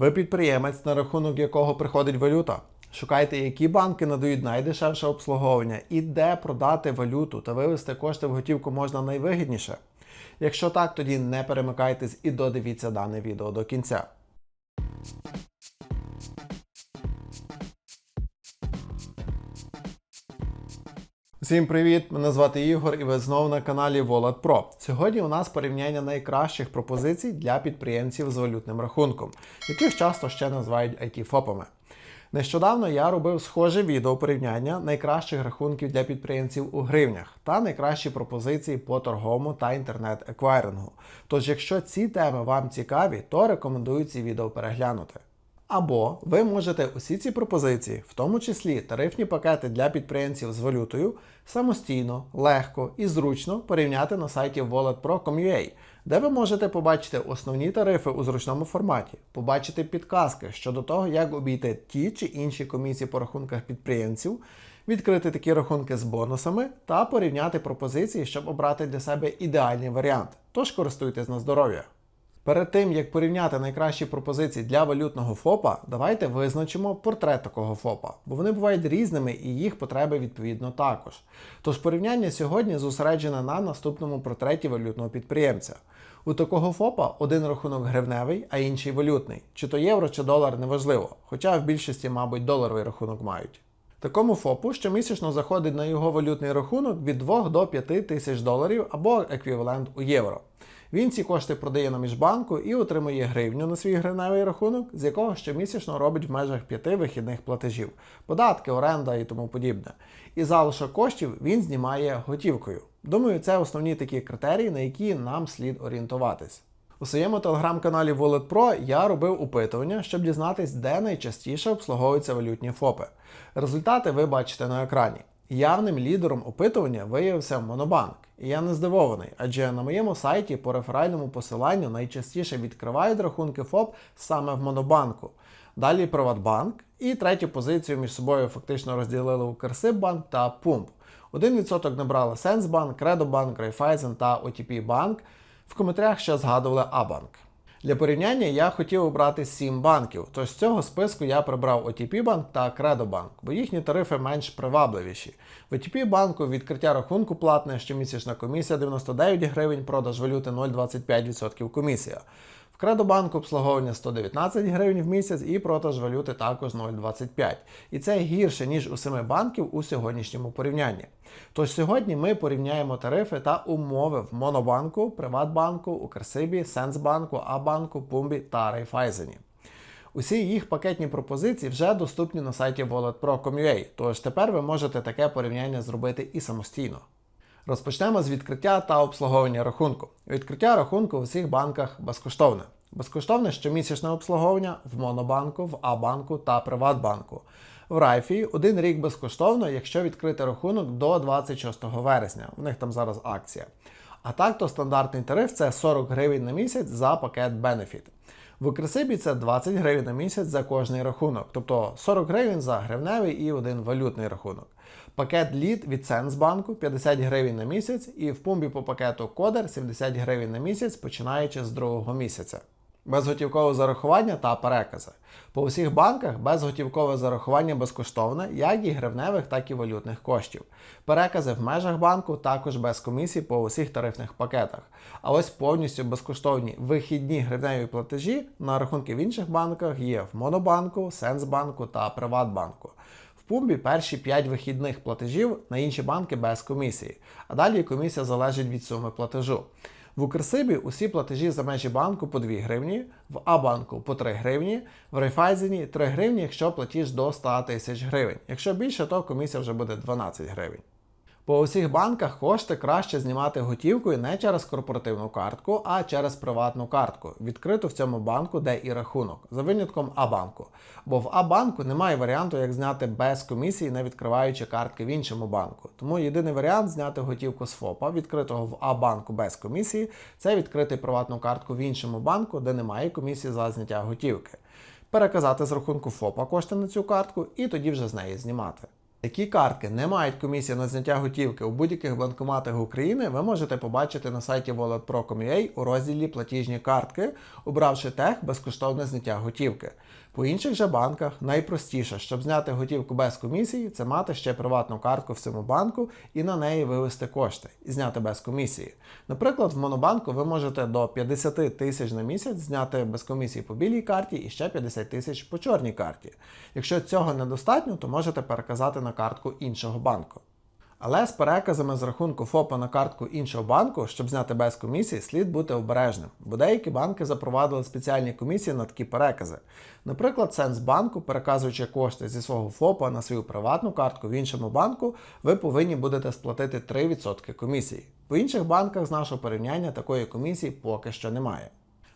Ви підприємець, на рахунок якого приходить валюта. Шукайте, які банки надають найдешевше обслуговування і де продати валюту та вивести кошти в готівку можна найвигідніше. Якщо так, тоді не перемикайтесь і додивіться дане відео до кінця. Всім привіт! Мене звати Ігор і ви знову на каналі Wallet Pro. Сьогодні у нас порівняння найкращих пропозицій для підприємців з валютним рахунком, яких часто ще називають IT-ФОПами. Нещодавно я робив схоже відео порівняння найкращих рахунків для підприємців у гривнях та найкращі пропозиції по торговому та інтернет-еквайрингу. Тож, якщо ці теми вам цікаві, то рекомендую ці відео переглянути. Або ви можете усі ці пропозиції, в тому числі тарифні пакети для підприємців з валютою, самостійно, легко і зручно порівняти на сайті walletpro.com.ua, де ви можете побачити основні тарифи у зручному форматі, побачити підказки щодо того, як обійти ті чи інші комісії по рахунках підприємців, відкрити такі рахунки з бонусами та порівняти пропозиції, щоб обрати для себе ідеальний варіант. Тож користуйтесь на здоров'я. Перед тим як порівняти найкращі пропозиції для валютного ФОПа, давайте визначимо портрет такого ФОПа, бо вони бувають різними і їх потреби відповідно також. Тож порівняння сьогодні зосереджене на наступному портреті валютного підприємця. У такого ФОПа один рахунок гривневий, а інший валютний. Чи то євро, чи долар неважливо, хоча в більшості, мабуть, доларовий рахунок мають. Такому ФОПу щомісячно заходить на його валютний рахунок від 2 до 5 тисяч доларів або еквівалент у євро. Він ці кошти продає на міжбанку і отримує гривню на свій гривневий рахунок, з якого щомісячно робить в межах п'яти вихідних платежів, податки, оренда і тому подібне. І залишок коштів він знімає готівкою. Думаю, це основні такі критерії, на які нам слід орієнтуватись. У своєму телеграм-каналі Wallet Pro я робив опитування, щоб дізнатись, де найчастіше обслуговуються валютні ФОПи. Результати ви бачите на екрані. Явним лідером опитування виявився Монобанк. І я не здивований, адже на моєму сайті по реферальному посиланню найчастіше відкривають рахунки ФОП саме в Монобанку. Далі Приватбанк. І третю позицію між собою фактично розділили Укрсиббанк та Пумп. 1% набрали Сенсбанк, Кредобанк, Райфайзен та OTP Банк. В коментарях ще згадували Абанк. Для порівняння я хотів обрати 7 банків, тож з цього списку я прибрав OTP банк та Кредобанк, бо їхні тарифи менш привабливіші. В OTP банку відкриття рахунку платне, щомісячна комісія 99 гривень, продаж валюти 0,25% комісія. В Кредобанку обслуговування 119 гривень в місяць і продаж валюти також 0,25. І це гірше, ніж у 7 банків у сьогоднішньому порівнянні. Тож сьогодні ми порівняємо тарифи та умови в Монобанку, Приватбанку, Укрсибі, Сенсбанку, Абанку, Пумбі та Райфайзені. Усі їх пакетні пропозиції вже доступні на сайті walletpro.com.ua, тож тепер ви можете таке порівняння зробити і самостійно. Розпочнемо з відкриття та обслуговування рахунку. Відкриття рахунку у всіх банках безкоштовне. Безкоштовне щомісячне обслуговування в Монобанку, в Абанку та Приватбанку. В Райфі один рік безкоштовно, якщо відкрити рахунок до 26 вересня. У них там зараз акція. А так то стандартний тариф це 40 гривень на місяць за пакет Benefit. В Укрсибі це 20 гривень на місяць за кожний рахунок, тобто 40 гривень за гривневий і один валютний рахунок. Пакет лід від Сенсбанку 50 гривень на місяць, і в пумбі по пакету Кодер 70 гривень на місяць, починаючи з другого місяця. Безготівкове зарахування та перекази. По усіх банках безготівкове зарахування безкоштовне, як і гривневих, так і валютних коштів. Перекази в межах банку також без комісій по усіх тарифних пакетах. А ось повністю безкоштовні вихідні гривневі платежі на рахунки в інших банках є в Монобанку, Сенсбанку та Приватбанку. В Пумбі перші 5 вихідних платежів на інші банки без комісії, а далі комісія залежить від суми платежу. В Укрсибі усі платежі за межі банку по 2 гривні, в А-банку по 3 гривні, в Райфайзені 3 гривні, якщо платіж до 100 тисяч гривень. Якщо більше, то комісія вже буде 12 гривень. По усіх банках кошти краще знімати готівкою не через корпоративну картку, а через приватну картку, відкриту в цьому банку, де і рахунок, за винятком Абанку. Бо в Абанку немає варіанту, як зняти без комісії, не відкриваючи картки в іншому банку. Тому єдиний варіант зняти готівку з ФОПа, відкритого в Абанку без комісії, це відкрити приватну картку в іншому банку, де немає комісії за зняття готівки. Переказати з рахунку ФОПа кошти на цю картку і тоді вже з неї знімати. Які картки не мають комісії на зняття готівки у будь-яких банкоматах України, ви можете побачити на сайті walletpro.com.ua у розділі Платіжні картки, обравши тег безкоштовне зняття готівки. По інших же банках найпростіше, щоб зняти готівку без комісії, це мати ще приватну картку в цьому банку і на неї вивести кошти і зняти без комісії. Наприклад, в Монобанку ви можете до 50 тисяч на місяць зняти без комісії по білій карті і ще 50 тисяч по чорній карті. Якщо цього недостатньо, то можете переказати на картку іншого банку. Але з переказами з рахунку ФОПа на картку іншого банку, щоб зняти без комісії, слід бути обережним, бо деякі банки запровадили спеціальні комісії на такі перекази. Наприклад, Сенсбанку, переказуючи кошти зі свого ФОПа на свою приватну картку в іншому банку, ви повинні будете сплатити 3% комісії. По інших банках з нашого порівняння такої комісії поки що немає.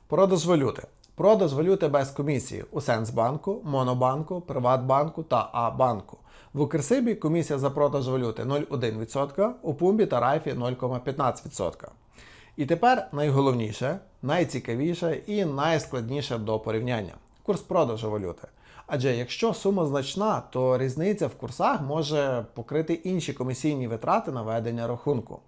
Продаж валюти. Продаж валюти без комісії у Сенсбанку, Монобанку, Приватбанку та А-банку. В Укрсибі комісія за продаж валюти 0,1%, у Пумбі та Райфі 0,15%. І тепер найголовніше, найцікавіше і найскладніше до порівняння курс продажу валюти. Адже якщо сума значна, то різниця в курсах може покрити інші комісійні витрати на ведення рахунку.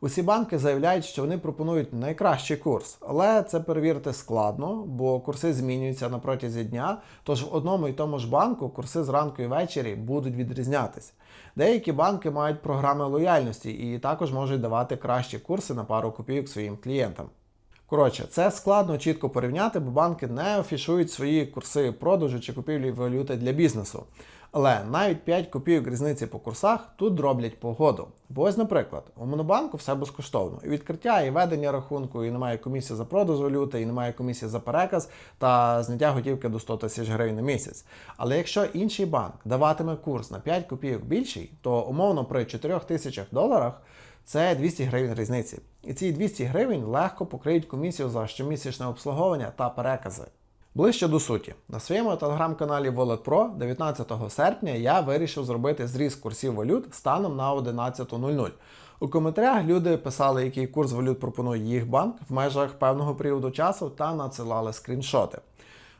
Усі банки заявляють, що вони пропонують найкращий курс, але це перевірити складно, бо курси змінюються на протязі дня. Тож в одному і тому ж банку курси зранку і ввечері будуть відрізнятись. Деякі банки мають програми лояльності і також можуть давати кращі курси на пару копійок своїм клієнтам. Коротше, це складно чітко порівняти, бо банки не афішують свої курси продажу чи купівлі валюти для бізнесу. Але навіть 5 копійок різниці по курсах тут роблять погоду. Бо ось, наприклад, у Монобанку все безкоштовно. І відкриття, і ведення рахунку, і немає комісії за продаж валюти, і немає комісії за переказ та зняття готівки до 100 тисяч гривень на місяць. Але якщо інший банк даватиме курс на 5 копійок більший, то умовно при 4 тисячах доларах це 200 гривень різниці. І ці 200 гривень легко покриють комісію за щомісячне обслуговування та перекази. Ближче до суті, на своєму телеграм-каналі Wallet Pro 19 серпня я вирішив зробити зріз курсів валют станом на 11.00. У коментарях люди писали, який курс валют пропонує їх банк в межах певного періоду часу та надсилали скріншоти.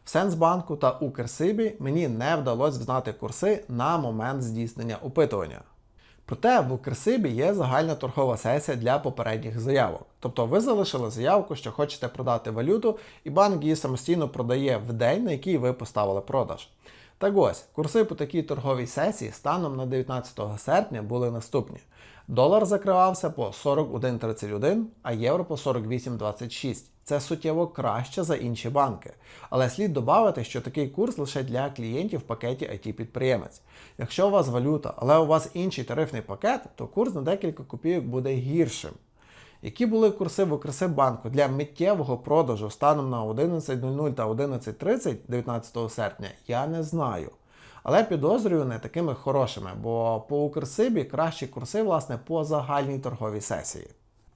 В Сенсбанку та Укрсибі мені не вдалося знати курси на момент здійснення опитування. Проте в Укрсибі є загальна торгова сесія для попередніх заявок. Тобто ви залишили заявку, що хочете продати валюту, і банк її самостійно продає в день, на який ви поставили продаж. Так ось, курси по такій торговій сесії станом на 19 серпня були наступні. Долар закривався по 41.31, а євро по 48.26. Це суттєво краще за інші банки. Але слід додати, що такий курс лише для клієнтів в пакеті IT-підприємець. Якщо у вас валюта, але у вас інший тарифний пакет, то курс на декілька копійок буде гіршим. Які були курси в Укрсибанку для миттєвого продажу станом на 11.00 та 11.30 19 серпня, я не знаю. Але підозрюю не такими хорошими, бо по Укрсибі кращі курси, власне, по загальній торговій сесії.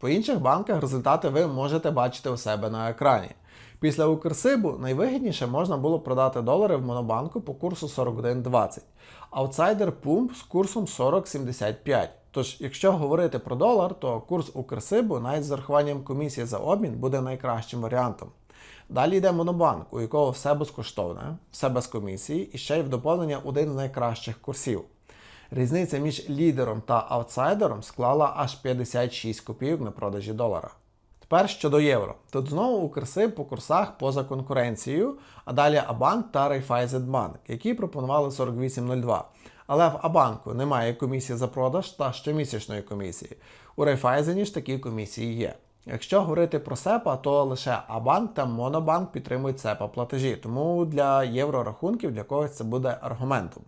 По інших банках результати ви можете бачити у себе на екрані. Після Укрсибу найвигідніше можна було продати долари в Монобанку по курсу 41.20, аутсайдер Пумп з курсом 40.75. Тож, якщо говорити про долар, то курс Укрсибу навіть з зарахуванням комісії за обмін буде найкращим варіантом. Далі йде Монобанк, у якого все безкоштовне, все без комісії і ще й в доповнення один з найкращих курсів. Різниця між лідером та аутсайдером склала аж 56 копійок на продажі долара. Тепер щодо євро. Тут знову Укрсиб по курсах поза конкуренцією, а далі Абанк та Райфайзенбанк, які пропонували 48,02. Але в Абанку немає комісії за продаж та щомісячної комісії. У Райфайзені ж такі комісії є. Якщо говорити про СЕПА, то лише Абанк та Монобанк підтримують СЕПА платежі, тому для єврорахунків для когось це буде аргументом.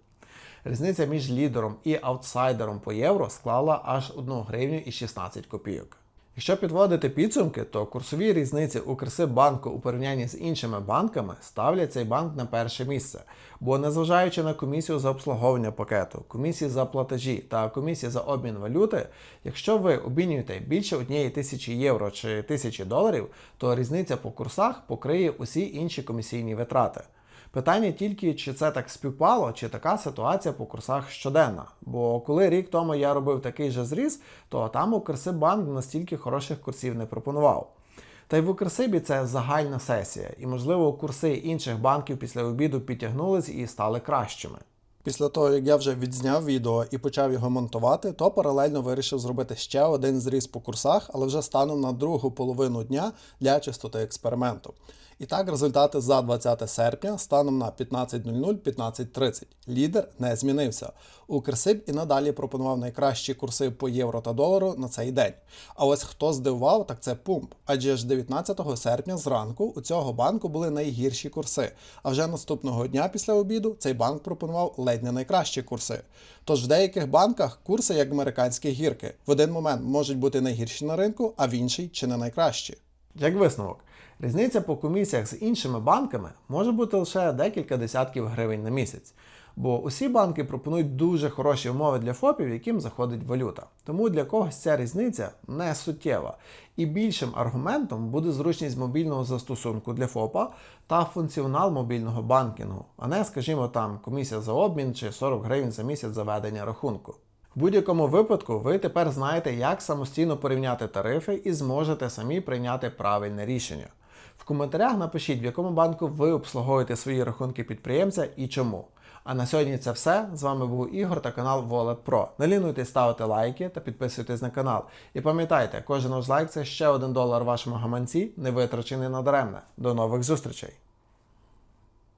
Різниця між лідером і аутсайдером по євро склала аж 1 гривню і 16 копійок. Якщо підводити підсумки, то курсові різниці Укрсиббанку у порівнянні з іншими банками ставлять цей банк на перше місце. Бо незважаючи на комісію за обслуговування пакету, комісії за платежі та комісії за обмін валюти, якщо ви обмінюєте більше однієї тисячі євро чи тисячі доларів, то різниця по курсах покриє усі інші комісійні витрати. Питання тільки, чи це так співпало, чи така ситуація по курсах щоденна. Бо коли рік тому я робив такий же зріз, то там Укрсибанк настільки хороших курсів не пропонував. Та й в Укрсибі це загальна сесія, і, можливо, курси інших банків після обіду підтягнулись і стали кращими. Після того, як я вже відзняв відео і почав його монтувати, то паралельно вирішив зробити ще один зріз по курсах, але вже станом на другу половину дня для чистоти експерименту. І так, результати за 20 серпня станом на 15.00 15.30. Лідер не змінився. Укрсиб і надалі пропонував найкращі курси по євро та долару на цей день. А ось хто здивував, так це пумп. Адже ж 19 серпня зранку у цього банку були найгірші курси. А вже наступного дня після обіду цей банк пропонував ледь не найкращі курси. Тож в деяких банках курси як американські гірки. В один момент можуть бути найгірші на ринку, а в інший чи не найкращі. Як висновок, різниця по комісіях з іншими банками може бути лише декілька десятків гривень на місяць. Бо усі банки пропонують дуже хороші умови для ФОПів, яким заходить валюта. Тому для когось ця різниця не суттєва. І більшим аргументом буде зручність мобільного застосунку для ФОПа та функціонал мобільного банкінгу, а не, скажімо, там комісія за обмін чи 40 гривень за місяць заведення рахунку. В будь-якому випадку ви тепер знаєте, як самостійно порівняти тарифи і зможете самі прийняти правильне рішення. В коментарях напишіть, в якому банку ви обслуговуєте свої рахунки підприємця і чому. А на сьогодні це все. З вами був Ігор та канал Wallet Pro. Не лінуйтесь ставити лайки та підписуйтесь на канал. І пам'ятайте, кожен ваш лайк це ще один долар вашому гаманці, не витрачений надаремне. До нових зустрічей!